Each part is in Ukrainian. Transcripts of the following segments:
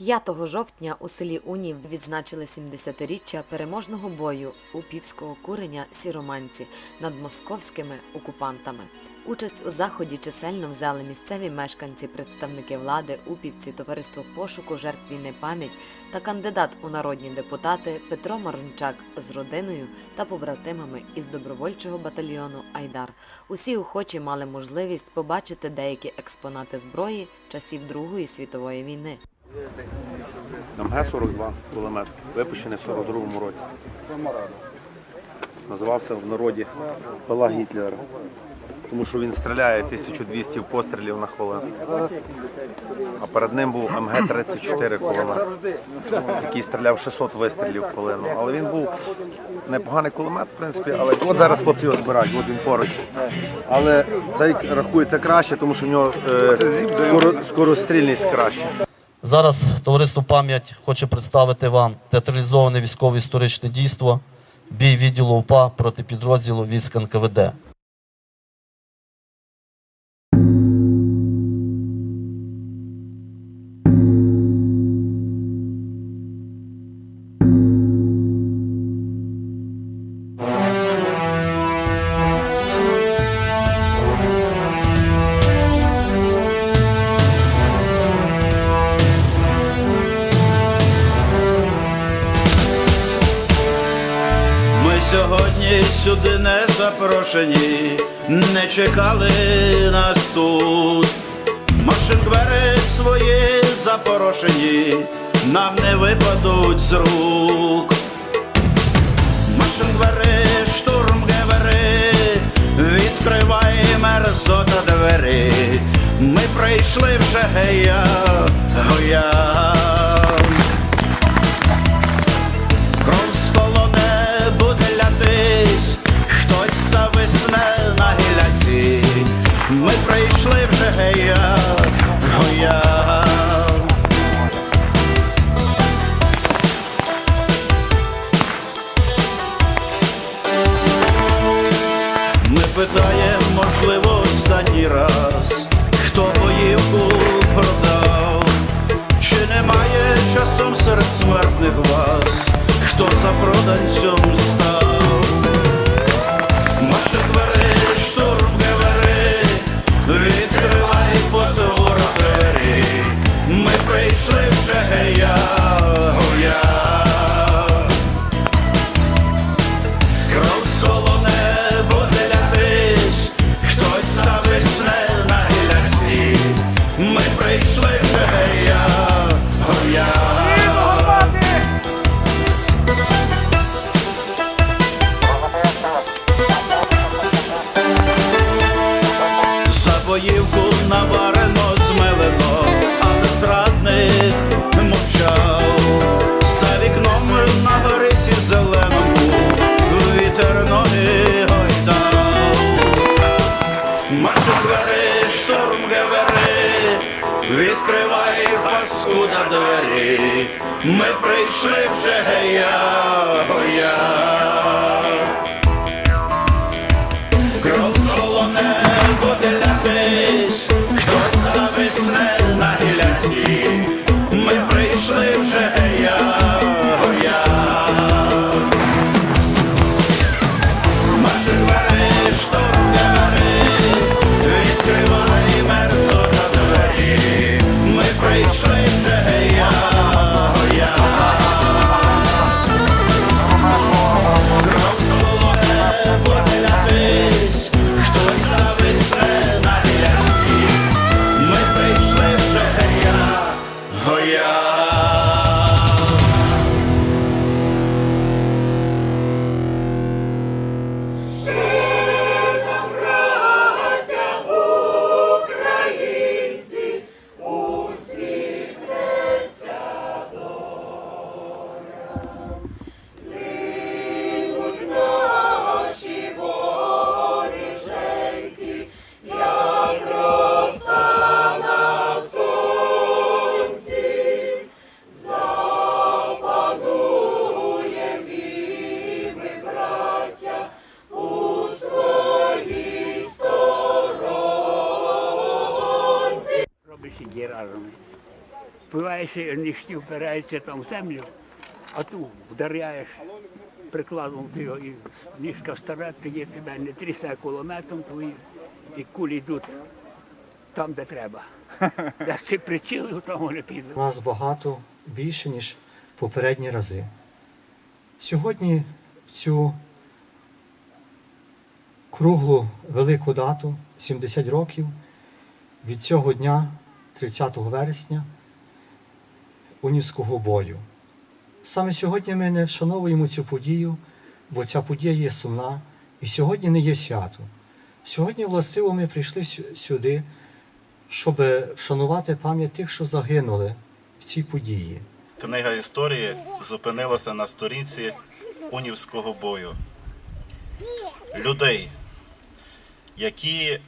5 жовтня у селі Унів відзначили 70-річчя переможного бою Упівського куреня Сіроманці над московськими окупантами. Участь у заході чисельно взяли місцеві мешканці, представники влади, упівці, товариство пошуку жертв війни пам'ять та кандидат у народні депутати Петро Марунчак з родиною та побратимами із добровольчого батальйону Айдар. Усі охочі мали можливість побачити деякі експонати зброї часів Другої світової війни. МГ-42 кулемет, випущений в 42-му році. Називався в народі Пила Гітлера, тому що він стріляє 1200 пострілів на хвилину. А перед ним був МГ-34 кулемет, який стріляв 600 вистрілів в хвилину. Але він був непоганий кулемет, в принципі, але от зараз хлопці його збирають, от він поруч. Але цей рахується краще, тому що в нього е, скоро, скорострільність краща. Зараз товариство пам'ять хоче представити вам театралізоване військово-історичне дійство бій відділу УПА проти підрозділу військ НКВД. Сьогодні сюди не запрошені, не чекали нас тут. Машин двері свої запорошені, нам не випадуть з рук. Машин двері, штурм гевери, відкривай мерзота двері. Ми прийшли вже гея, гоя. Останній раз, хто боївку продав, чи немає часом серед смертних вас, хто за проданцем відкривай паскуда двері. Ми прийшли вже гея, гоя. Робиш і разом. Спиваєш впирається там в землю, а ту вдаряєш прикладом ти його, і ніжка стара, тоді тебе не трясе кулеметом твої, і кулі йдуть там, де треба. Де ти прицілив, там вони підуть. нас багато більше, ніж попередні рази. Сьогодні в цю круглу велику дату, 70 років, від цього дня, 30 вересня, унівського бою. Саме сьогодні ми не вшановуємо цю подію, бо ця подія є сумна, і сьогодні не є свято. Сьогодні, властиво, ми прийшли сюди, щоб вшанувати пам'ять тих, що загинули в цій події. Книга історії зупинилася на сторінці унівського бою. Людей, які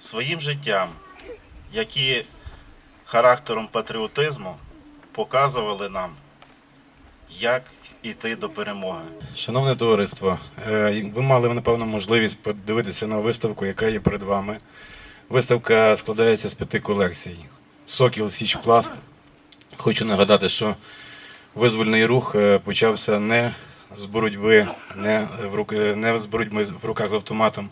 своїм життям, які характером патріотизму показували нам, як йти до перемоги. Шановне товариство, е, ви мали напевно можливість подивитися на виставку, яка є перед вами. Виставка складається з п'яти колекцій. Сокіл Січ Пласт. Хочу нагадати, що визвольний рух е, почався не з боротьби, не в рук, е, не з боротьби в руках з автоматом,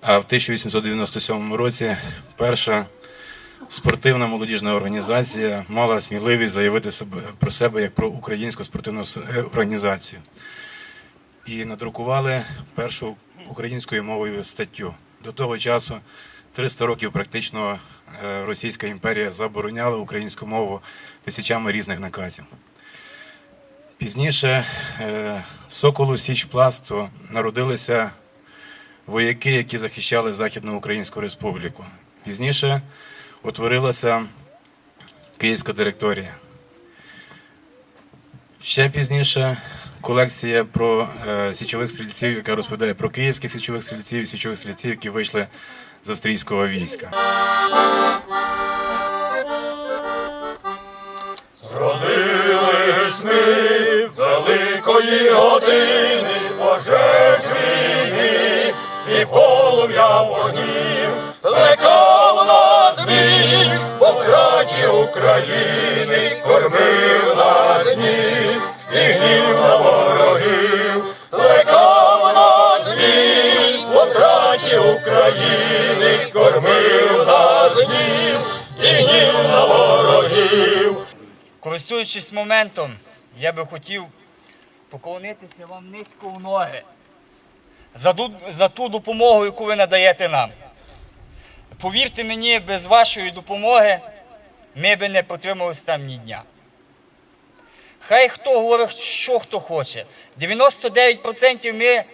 а в 1897 році перша спортивна молодіжна організація мала сміливість заявити себе про себе як про українську спортивну е, організацію. І надрукували першу українською мовою статтю. До того часу 300 років практично е, Російська імперія забороняла українську мову тисячами різних наказів. Пізніше е, Соколу Січпласту народилися вояки, які захищали Західну Українську Республіку. Пізніше утворилася Київська директорія. Ще пізніше колекція про е, січових стрільців, яка розповідає про київських січових стрільців і січових стрільців, які вийшли з австрійського війська. Зродились ми великої години пожеж війни і полум'я вогнів, плекав України, нас гнів і гнів на ворогів, плекав нас змій по краті України, кормив нас і гнів на ворогів. Користуючись моментом, я би хотів поклонитися вам низько в ноги за, за ту допомогу, яку ви надаєте нам. Повірте мені, без вашої допомоги ми би не протрималися там ні дня. Хай хто говорить, що хто хоче. 99% ми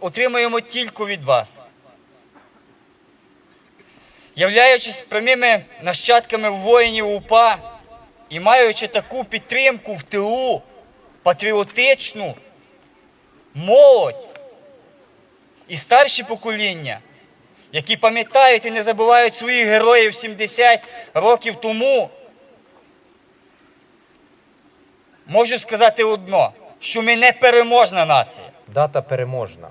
отримуємо тільки від вас. Являючись прямими нащадками воїнів УПА і маючи таку підтримку в тилу, патріотичну, молодь і старші покоління, які пам'ятають і не забувають своїх героїв 70 років тому, можу сказати одно, що ми не переможна нація. дата переможна.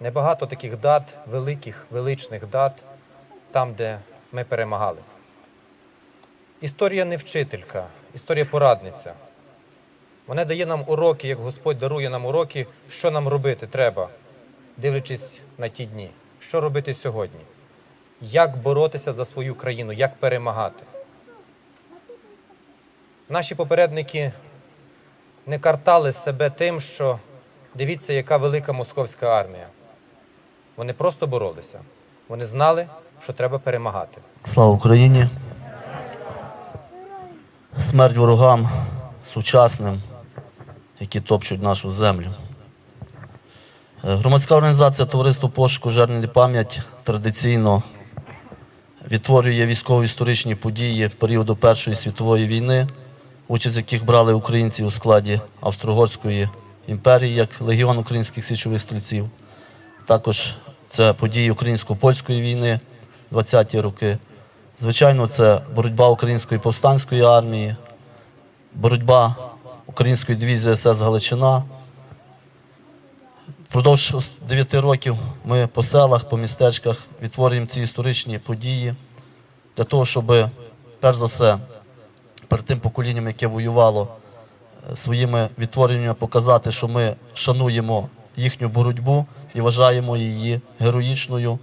Небагато таких дат, великих, величних дат, там, де ми перемагали. Історія не вчителька, історія порадниця. Вона дає нам уроки, як Господь дарує нам уроки, що нам робити треба, дивлячись на ті дні. Що робити сьогодні? Як боротися за свою країну, як перемагати. Наші попередники не картали себе тим, що дивіться, яка велика московська армія. Вони просто боролися. Вони знали, що треба перемагати. Слава Україні! Смерть ворогам сучасним, які топчуть нашу землю. Е, Громадська організація Товариство пошуку Жернені пам'ять традиційно відтворює військово-історичні події періоду Першої світової війни, участь яких брали українці у складі Австро-Угорської імперії, як Легіон українських січових стрільців. Також це події українсько-польської війни 20-ті роки. Звичайно, це боротьба української повстанської армії, боротьба української дивізії СС Галичина. Впродовж 9 років ми по селах, по містечках відтворюємо ці історичні події для того, щоб перш за все, перед тим поколінням, яке воювало, е, своїми відтвореннями показати, що ми шануємо їхню боротьбу і вважаємо її героїчною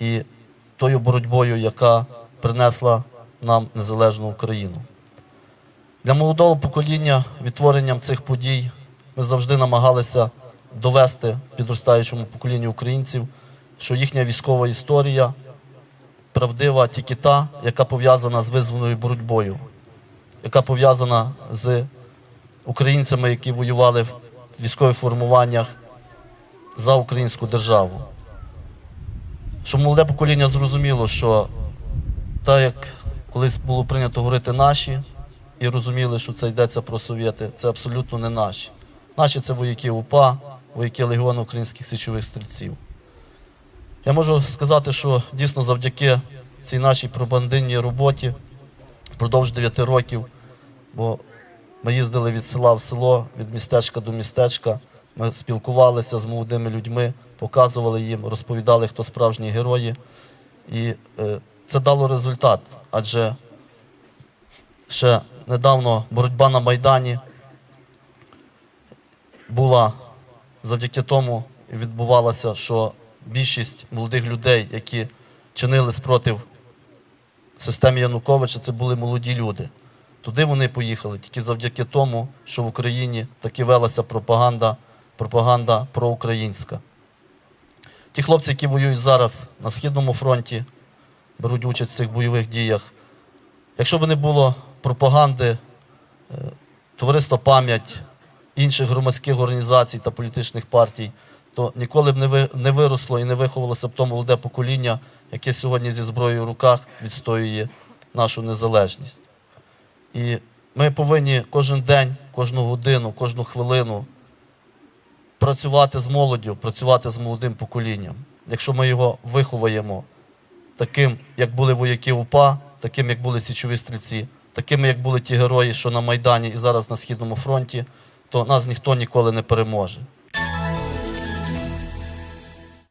і тою боротьбою, яка принесла нам незалежну Україну. Для молодого покоління відтворенням цих подій ми завжди намагалися довести підростаючому поколінню українців, що їхня військова історія правдива тільки та, яка пов'язана з визваною боротьбою, яка пов'язана з українцями, які воювали в військових формуваннях за українську державу. Щоб молоде покоління зрозуміло, що так як колись було прийнято говорити наші, і розуміли, що це йдеться про совєти, це абсолютно не наші. Наші це вояки УПА, вояки Легіону українських січових стрільців. Я можу сказати, що дійсно завдяки цій нашій пропагандинній роботі впродовж 9 років, бо ми їздили від села в село, від містечка до містечка, ми спілкувалися з молодими людьми, показували їм, розповідали, хто справжні герої. І е, це дало результат, адже ще недавно боротьба на Майдані була завдяки тому і відбувалася, що більшість молодих людей, які чинили спротив системі Януковича, це були молоді люди. Туди вони поїхали тільки завдяки тому, що в Україні таки велася пропаганда, пропаганда проукраїнська. Ті хлопці, які воюють зараз на Східному фронті, беруть участь в цих бойових діях. Якщо б не було пропаганди, е, товариства пам'ять інших громадських організацій та політичних партій, то ніколи б не ви- не виросло і не виховалося б то молоде покоління, яке сьогодні зі зброєю в руках відстоює нашу незалежність. І ми повинні кожен день, кожну годину, кожну хвилину працювати з молоддю, працювати з молодим поколінням. Якщо ми його виховаємо таким, як були вояки УПА, таким, як були січові стрільці, такими, як були ті герої, що на Майдані і зараз на Східному фронті, то нас ніхто ніколи не переможе.